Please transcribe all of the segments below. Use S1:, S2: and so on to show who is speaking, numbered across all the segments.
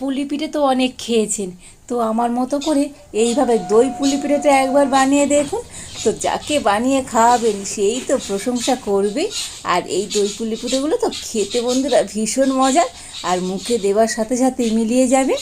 S1: পুলি পিঠে তো অনেক খেয়েছেন। তো আমার মতো করে এইভাবে দই পুলি পিঠেটা একবার বানিয়ে দেখুন। তো যাকে বানিয়ে খাওয়াবেন সেই তো প্রশংসা করবে। আর এই দই পুলি পিঠেগুলো তো খেতে বন্ধুরা ভীষণ মজার আর মুখে দেওয়ার সাথে সাথে মিলিয়ে যাবে।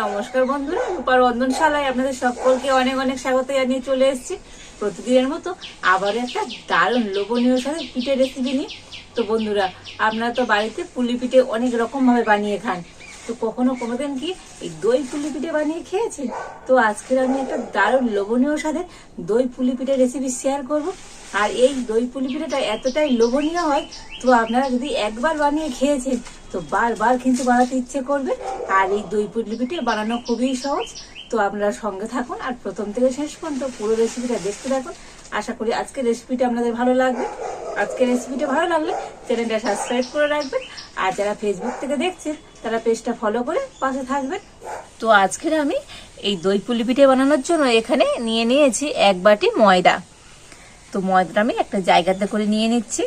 S1: নমস্কার বন্ধুরা রূপার রন্ধনশালায় আপনাদের সকলকে অনেক অনেক স্বাগত জানিয়ে চলে এসেছি। প্রতিদিনের মতো আবার একটা দারুণ লোভনীয় সাথে পিঠের রেসিপি নিয়ে। তো বন্ধুরা, আপনারা তো বাড়িতে পুলি পিঠে অনেক রকমভাবে বানিয়ে খান। তো কখনো কোনোদিন কি এই দই পুলি পিঠে বানিয়ে খেয়েছেন? তো আজকের আমি একটা দারুণ লোভনীয় স্বাদের দই পুলি পিঠের রেসিপি শেয়ার করব। আর এই দই পুলি পিঠেটা এতটাই লোভনীয় হয়, তো আপনারা যদি একবার বানিয়ে খেয়েছেন, তো বারবার কিন্তু বানাতে ইচ্ছে করবে। আর এই দই পুলি পিঠে বানানো খুবই সহজ। তো আপনারা সঙ্গে থাকুন আর প্রথম থেকে শেষ পর্যন্ত পুরো রেসিপিটা দেখতে থাকুন। আশা করি আজকের রেসিপিটা আপনাদের ভালো লাগবে। আজকের রেসিপিটা ভালো লাগলে চ্যানেলটা সাবস্ক্রাইব করে রাখবেন। আর যারা ফেসবুক থেকে দেখছেন, তারা পেজটা ফলো করে পাশে থাকবেন। তো আজকের আমি এই দই পুলি পিঠে বানানোর জন্য এখানে নিয়ে নিয়েছি এক বাটি ময়দা। তো ময়দাটা আমি একটা জায়গাতে করে নিয়ে নিচ্ছি।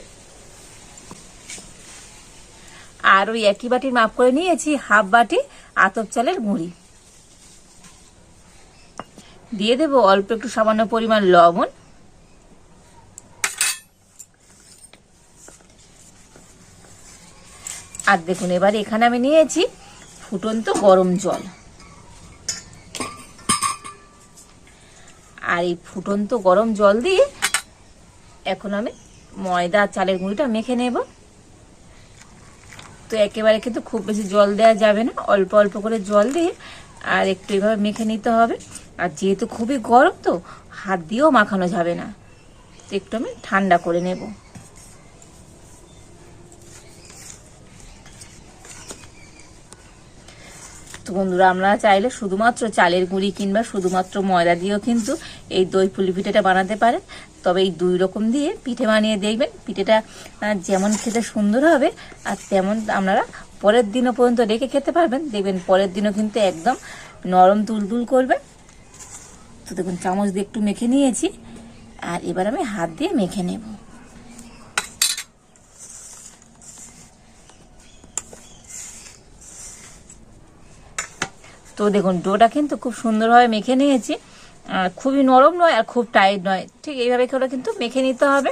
S1: আর ওই একই বাটির মাপ করে নিয়েছি হাফ বাটি আতপ চালের গুঁড়ি। দিয়ে দেবো অল্প একটু সামান্য পরিমাণ লবণ। আর দেখুন, এবার এখানে আমি নিয়েছি ফুটন্ত গরম জল। আর এই ফুটন্ত গরম জল দিয়ে এখন আমি ময়দা চালের গুঁড়িটা মেখে নেব। তো একেবারে কিন্তু খুব বেশি জল দেওয়া যাবে না, অল্প অল্প করে জল দিয়ে আর একটু এভাবে মেখে নিতে হবে। আর যেহেতু খুবই গরম তো, হাত দিয়েও মাখানো যাবে না। একটু আমি ঠান্ডা করে নেব। তো বন্ধুরা, আমরা চাইলে শুধুমাত্র চালের গুঁড়ি কিংবা শুধুমাত্র ময়দা দিয়েও কিন্তু এই দই পুলি পিঠেটা বানাতে পারেন। তবে এই দুই রকম দিয়ে পিঠে বানিয়ে দেখবেন, পিঠেটা যেমন খেতে সুন্দর হবে আর তেমন আপনারা পরের দিনও পর্যন্ত রেখে খেতে পারবেন। দেখবেন পরের দিনও কিন্তু একদম নরম তুলতুল করবে। তো দেখুন, চামচ দিয়ে একটু মেখে নিয়েছি আর এবার আমি হাত দিয়ে মেখে নেব। তো দেখুন, ডোটা কিন্তু খুব সুন্দরভাবে মেখে নিয়েছি। আর খুবই নরম নয় আর খুব টাইট নয়। ঠিক এইভাবে করে কিন্তু মেখে নিতে হবে।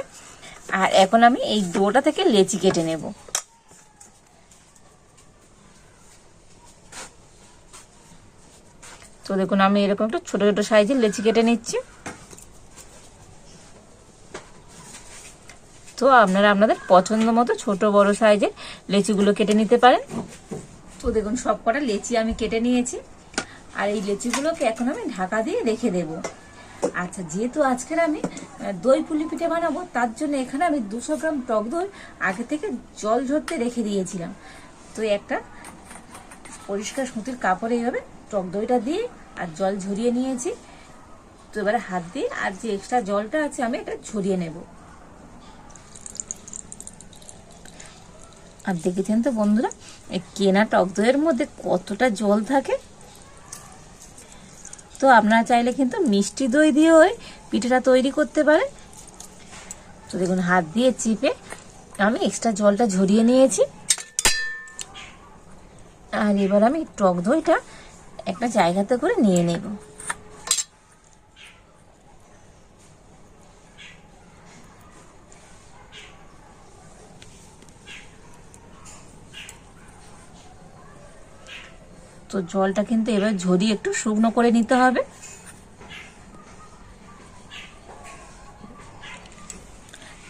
S1: আর এখন আমি এই ডোটা থেকে লেচি কেটে নেব। তো দেখুন, আমি এরকম একটু ছোট ছোট সাইজের লেচি কেটে নিচ্ছি। তো আপনারা আপনাদের পছন্দ মতো ছোট বড় সাইজের লেচিগুলো কেটে নিতে পারেন। তো দেখুন সব কটা লেচি আমি কেটে নিয়েছি। আর এই লেচিগুলোকে এখন আমি ঢাকা দিয়ে রেখে দেব। আচ্ছা যেহেতু আজকের আমি দই পুলি পিঠে বানাবো, তার জন্য এখানে আমি দুশো গ্রাম টক দই আগে থেকে জল ঝরতে রেখে দিয়েছিলাম। তো একটা পরিষ্কার সুতির কাপড়ে এইভাবে টক দইটা দিয়ে আর জল ঝরিয়ে নিয়েছি। তো এবারে হাত দিয়ে আর যে এক্সট্রা জলটা আছে আমি এটা ঝরিয়ে নেব। আর দেখেছেন তো বন্ধুরা কেনা টক দইয়ের মধ্যে কতটা জল থাকে? তো আপনারা চাইলে কিন্তু মিষ্টি দই দিয়ে ওই পিঠেটা তৈরি করতে পারেন তো দেখুন, হাত দিয়ে চিপে আমি এক্সট্রা জলটা ঝরিয়ে নিয়েছি। আর এবার আমি টক দইটা একটা জায়গাতে করে নিয়ে নেব। তো জলটা কিন্তু এবার ঝরিয়ে একটু শুকনো করে নিতে হবে।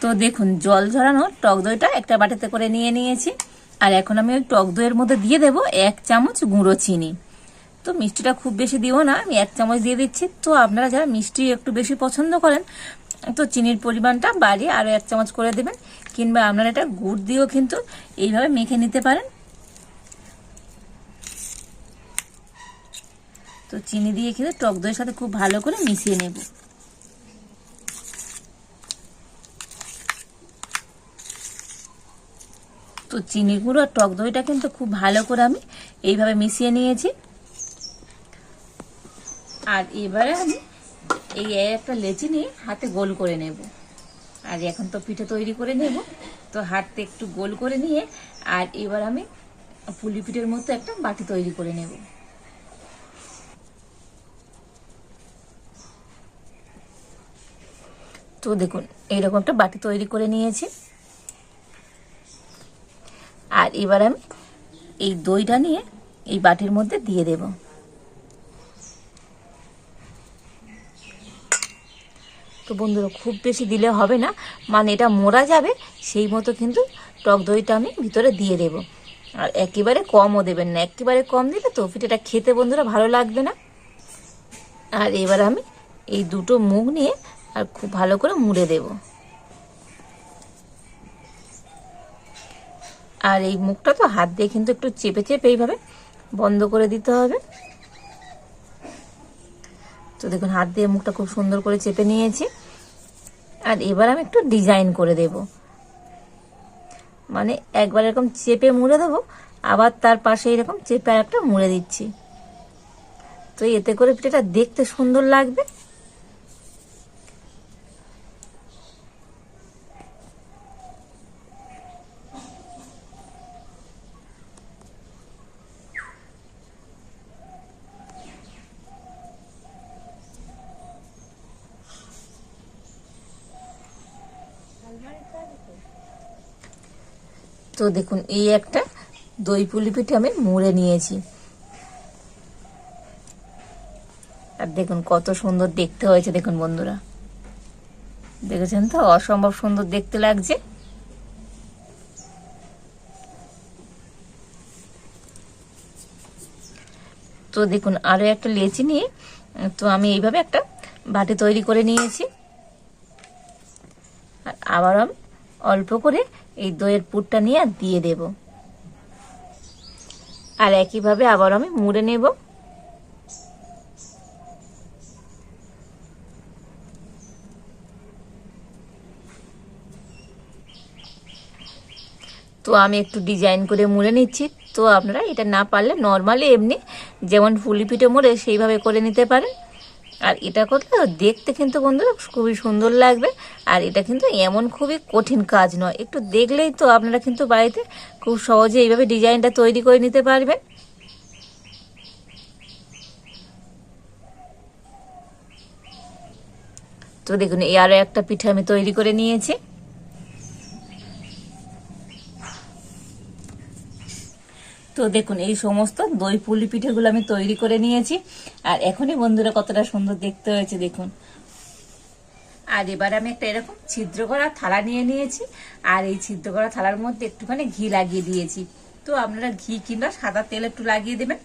S1: তো দেখুন, জল ঝরানো টক দইটা একটা বাটিতে করে নিয়ে নিয়েছি। আর এখন আমি ওই টক দইয়ের মধ্যে দিয়ে দেব এক চামচ গুঁড়ো চিনি। তো মিষ্টিটা খুব বেশি দিব না, আমি এক চামচ দিয়ে দিচ্ছি। তো আপনারা যারা মিষ্টি একটু বেশি পছন্দ করেন, তো চিনির পরিমাণটা বাড়িয়ে আরও এক চামচ করে দেবেন। কিংবা আপনারা এটা গুড় দিয়েও কিন্তু এইভাবে মেখে নিতে পারেন। তো চিনি দিয়ে কিন্তু টক দইয়ের সাথে খুব ভালো করে মিশিয়ে নেব। তো চিনি গুঁড়ো আর টক দইটা কিন্তু খুব ভালো করে আমি এইভাবে মিশিয়ে নিয়েছি। আর এবারে আমি এই একটা লেচি নিয়ে হাতে গোল করে নেব। আর এখন তো পিঠে তৈরি করে নেব। তো হাতে একটু গোল করে নিয়ে আর এবার আমি পুলি পিঠের মতো একটা বাটি তৈরি করে নেব। তো দেখুন, এইরকম একটা বাটি তৈরি করে নিয়েছি। আর এবার আমি এই দইটা নিয়ে এই বাটির মধ্যে দিয়ে দেব। তো বন্ধুরা, খুব বেশি দিলে হবে না মানে এটা মোড়া যাবে, সেই মতো কিন্তু টক দইটা আমি ভিতরে দিয়ে দেব। আর একেবারে কমও দেবেন না, একেবারে কম দিলে তো পিঠেটা খেতে বন্ধুরা ভালো লাগবে না। আর এবার আমি এই দুটো মুখ নিয়ে আর খুব ভালো করে মুড়ে দেব। আর এই মুখটা তো হাত দিয়ে কিন্তু একটু চেপে চেপে এইভাবে বন্ধ করে দিতে হবে। তো দেখুন, হাত দিয়ে মুখটা খুব সুন্দর করে চেপে নিয়েছি। আর এবার আমি একটু ডিজাইন করে দেব। মানে একবার এরকম চেপে মুড়ে দেবো, আবার তার পাশে এরকম চেপে আর একটা মুড়ে দিচ্ছি। তো এতে করে পিঠাটা দেখতে সুন্দর লাগবে। তো দেখুন, এই একটা দই পুলি পিঠে আমি মুড়ে নিয়েছি। আর দেখুন, কত সুন্দর দেখতে হয়েছে, দেখুন বন্ধুরা। দেখেছেন তো? অসম্ভব সুন্দর দেখতে লাগছে। তো দেখুন, আরও একটা লেচি নিয়ে, তো আমি এইভাবে একটা বাটি তৈরি করে নিয়েছি। আর আবার অল্প করে এই দইয়ের পুরটা নিয়ে দিয়ে দেব। আর একইভাবে আবার আমি মুড়ে নেব। তো আমি একটু ডিজাইন করে মুড়ে নিচ্ছি। তো আপনারা এটা না পারলে নর্মালি এমনি যেমন ফুলি পিঠে মুড়ে সেইভাবে করে নিতে পারেন। আর এটা করলে দেখতে কিন্তু বন্ধুরা খুবই সুন্দর লাগবে। আর এটা কিন্তু এমন খুবই কঠিন কাজ নয়। একটু দেখলেই তো আপনারা কিন্তু বাড়িতে খুব সহজে এইভাবে ডিজাইনটা তৈরি করে নিতে পারবেন। তো দেখুন, এই আরও একটা পিঠে আমি তৈরি করে নিয়েছি। তো দেখুন, এই সমস্ত দই পুলি পিঠেগুলো আমি তৈরি করে নিয়েছি। আর এখনই বন্ধুরা কতটা সুন্দর দেখতে হয়েছে, দেখুন। আর এবার আমি একটা এরকম ছিদ্র করা থালা নিয়ে নিয়েছি। আর এই ছিদ্র করা থালার মধ্যে একটুখানি ঘি লাগিয়ে দিয়েছি। তো আপনারা ঘি কিংবা সাদা তেল একটু লাগিয়ে দেবেন।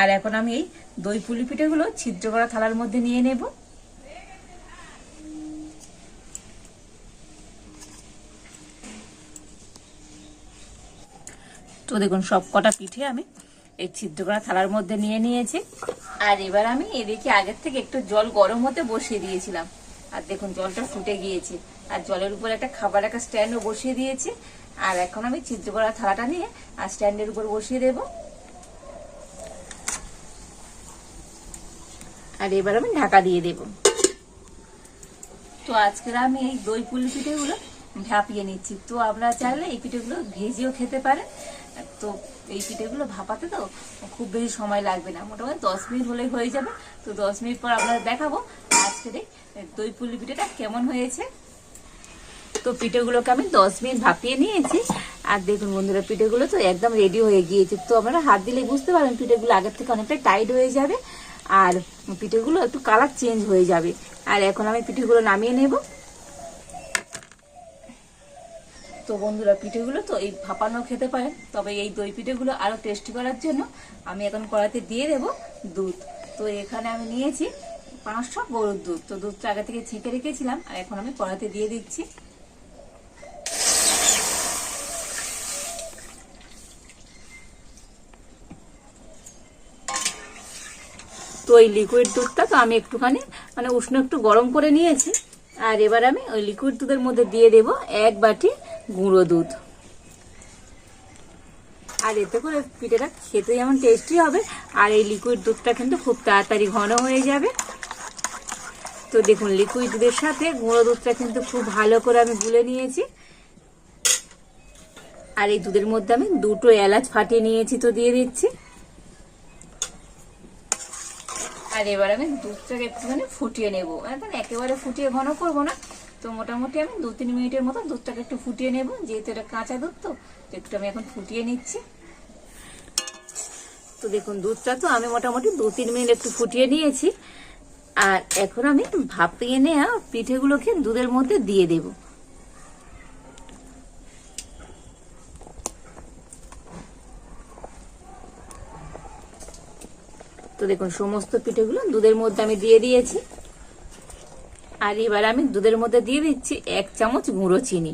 S1: আর এখন আমি এই দই পুলি পিঠেগুলো ছিদ্র করা থালার মধ্যে নিয়ে নেব। তো দেখুন, সব কটা পিঠে আমি এই ছিদ্র করা থালার মধ্যে নিয়ে নিয়েছি। আর এবার আমি এদিকে আগের থেকে একটু জল গরম হতে বসিয়ে দিয়েছিলাম। আর দেখুন, জলটা ফুটে গিয়েছে। আর জলের উপর একটা খাবার একটা স্ট্যান্ডও বসিয়ে দিয়েছি। আর এখন আমি ছিদ্র করা থালাটা নিয়ে আর স্ট্যান্ডের উপর বসিয়ে দেব। আর এবার আমি ঢাকা দিয়ে দেব। তো আজকের আমি এই দই পুলি পিঠেগুলো ঢাপিয়ে নিচ্ছি। তো আপনারা চাইলে এই পিঠেগুলো ভেজেও খেতে পারেন। তো এই পিঠেগুলো ভাপাতে তো খুব বেশি সময় লাগবে না। মোটামুটি দশ মিনিট হলেই হয়ে যাবে। তো দশ মিনিট পর আপনাদের দেখাবো আজকের এই দই পুলি পিঠেটা কেমন হয়েছে। তো পিঠেগুলোকে আমি দশ মিনিট ভাপিয়ে নিয়েছি। আর দেখুন বন্ধুরা, পিঠেগুলো তো একদম রেডি হয়ে গিয়েছে। তো আপনারা হাত দিলে বুঝতে পারবেন পিঠেগুলো আগের থেকে অনেকটা টাইট হয়ে যাবে। আর পিঠেগুলো একটু কালার চেঞ্জ হয়ে যাবে। আর এখন আমি পিঠেগুলো নামিয়ে নেব। তো বন্ধুরা, পিঠেগুলো তো এই ভাপানো খেতে পারেন। তবে এই দই পিঠেগুলো আরও টেস্টি করার জন্য আমি এখন কড়াইতে দিয়ে দেব দুধ। তো এখানে আমি নিয়েছি পাঁচশো গরুর দুধ। তো দুধটা আগে থেকে ছেঁকে রেখেছিলাম, আর এখন আমি কড়াইতে দিয়ে দিচ্ছি। তো এই লিকুইড দুধটা তো আমি একটুখানি মানে উষ্ণ একটু গরম করে নিয়েছি। আর এবার আমি ওই লিকুইড দুধের মধ্যে দিয়ে দেব এক বাটি গুঁড়ো দুধ। আর এতে করে পিঠেটা খেতে যেমন টেস্টি হবে, আর এই লিকুইড দুধটা কিন্তু খুব তাড়াতাড়ি ঘন হয়ে যাবে। তো দেখুন লিকুইড দুধের সাথে গুঁড়ো দুধটা কিন্তু খুব ভালো করে আমি গুলে নিয়েছি। আর এই দুধের মধ্যে আমি দুটো এলাচ ফাটিয়ে নিয়েছি তো দিয়ে দিচ্ছি। আর এবার আমি দুধটাকে একটুখানি ফুটিয়ে নেব। একেবারে ফুটিয়ে ঘন করব না। তো মোটামুটি আমি দু তিন মিনিটের মতো দুধটাকে একটু ফুটিয়ে নেব, যেহেতু এটা কাঁচা দুধ তো একটু আমি এখন ফুটিয়ে নিচ্ছি। তো দেখুন, দুধটা তো আমি মোটামুটি দু তিন মিনিট একটু ফুটিয়ে নিয়েছি। আর এখন আমি ভাপিয়ে নেওয়া পিঠেগুলোকে দুধের মধ্যে দিয়ে দেব। তো দেখুন, সমস্ত পিঠেগুলো দুধের মধ্যে আমি দিয়ে দিয়েছি। আর এবার আমি দুধের মধ্যে দিয়ে দিচ্ছি এক চামচ গুঁড়ো চিনি।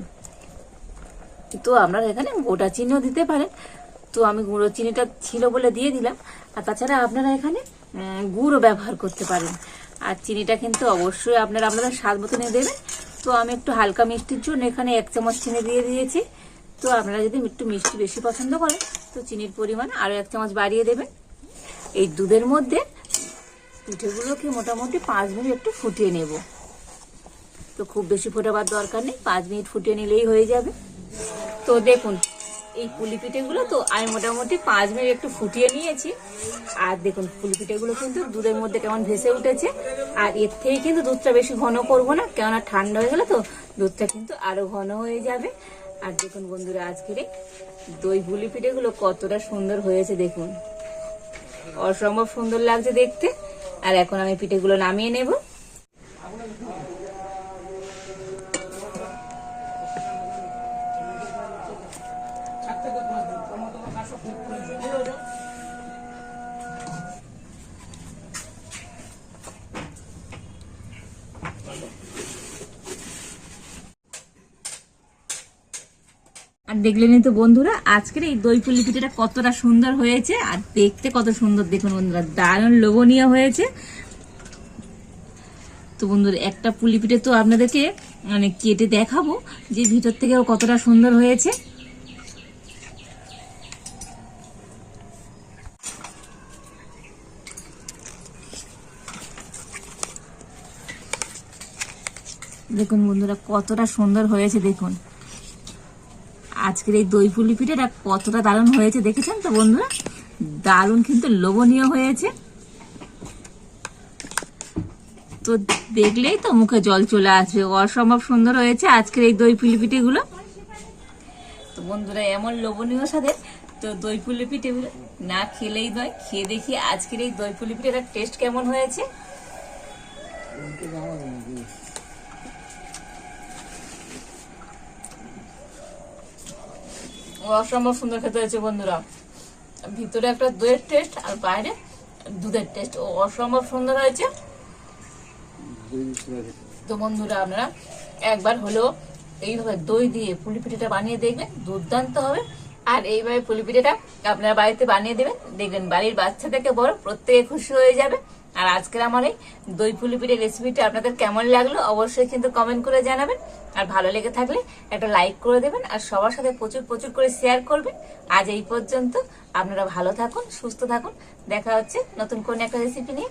S1: তো আপনারা এখানে গোটা চিনিও দিতে পারেন। তো আমি গুঁড়ো চিনিটা ছিল বলে দিয়ে দিলাম। আর তাছাড়া আপনারা এখানে গুড়ও ব্যবহার করতে পারেন। আর চিনিটা কিন্তু অবশ্যই আপনারা আপনাদের স্বাদ মতনে দেবেন। তো আমি একটু হালকা মিষ্টির জন্য এখানে এক চামচ চিনি দিয়ে দিয়েছি। তো আপনারা যদি একটু মিষ্টি বেশি পছন্দ করেন, তো চিনির পরিমাণ আরও এক চামচ বাড়িয়ে দেবেন। এই দুধের মধ্যে পিঠেগুলোকে মোটামুটি পাঁচ মিনিট একটু ফুটিয়ে নেব। তো খুব বেশি ফোটাবার দরকার নেই, পাঁচ মিনিট ফুটিয়ে নিলেই হয়ে যাবে। তো দেখুন, এই পুলি পিঠেগুলো তো আমি মোটামুটি পাঁচ মিনিট একটু ফুটিয়ে নিয়েছি। আর দেখুন, পুলি পিঠেগুলো কিন্তু দুধের মধ্যে কেমন ভেসে উঠেছে। আর এর থেকে কিন্তু দুধটা বেশি ঘন করব না, কেননা ঠান্ডা হয়ে গেলে তো দুধটা কিন্তু আরও ঘন হয়ে যাবে। আর দেখুন বন্ধুরা, আজকের দই পুলি পিঠেগুলো কতটা সুন্দর হয়েছে, দেখুন। অসম্ভব সুন্দর লাগছে দেখতে। আর এখন আমি পিঠেগুলো নামিয়ে নেব। আর দেখলেনই তো বন্ধুরা, আজকের এই দই পুলি পিঠাটা কতটা সুন্দর হয়েছে, আর দেখতে কত সুন্দর। দেখুন বন্ধুরা, দারুণ লোভনীয় হয়েছে। তো বন্ধুরা, একটা পুলি পিঠে তো আপনাদেরকে মানে কেটে দেখাবো যে ভিতর থেকেও কতটা সুন্দর হয়েছে। দেখুন বন্ধুরা, কতটা সুন্দর হয়েছে, দেখুন। আজকের এই দই পুলি পিঠেটা কতটা দারুণ হয়েছে, দেখেছেন তো বন্ধুরা? দারুণ কিন্তু লোভনীয় হয়েছে। তো দেখলেই তো মুখে জল চলে আসবে, অসম্ভব সুন্দর হয়েছে আজকের এই দই পুলি পিঠেগুলো। তো বন্ধুরা, এমন লোভনীয় স্বাদের, তো দই পুলি পিঠে না খেলেই নয়, খেয়ে দেখি আজকের এই দই পুলি পিঠেটার টেস্ট কেমন হয়েছে। অসম্ভব সুন্দর খেতে হয়েছে, বন্ধুরা। ভিতরে একটা দইয়ের টেস্ট আর বাইরে দুধের টেস্ট ও অসম্ভব সুন্দর হয়েছে। তো বন্ধুরা, আপনারা একবার হলেও এইভাবে দই দিয়ে পুলি পিঠেটা বানিয়ে দেখবেন, দুর্দান্ত হবে। আর এইভাবে পুলি পিঠেটা আপনারা বাড়িতে বানিয়ে দেবেন, দেখবেন বাড়ির বাচ্চা থেকে বড়, প্রত্যেকে খুশি হয়ে যাবে। আর আজকের আমার এই দই পুলি পিঠের রেসিপিটা আপনাদের কেমন লাগল অবশ্যই কিন্তু কমেন্ট করে জানাবেন। আর ভালো লেগে থাকলে একটা লাইক করে দেবেন আর সবার সাথে প্রচুর প্রচুর করে শেয়ার করবেন। আজ এই পর্যন্ত আপনারা ভালো থাকুন, সুস্থ থাকুন। দেখা হচ্ছে নতুন কোন একটা রেসিপি নিয়ে।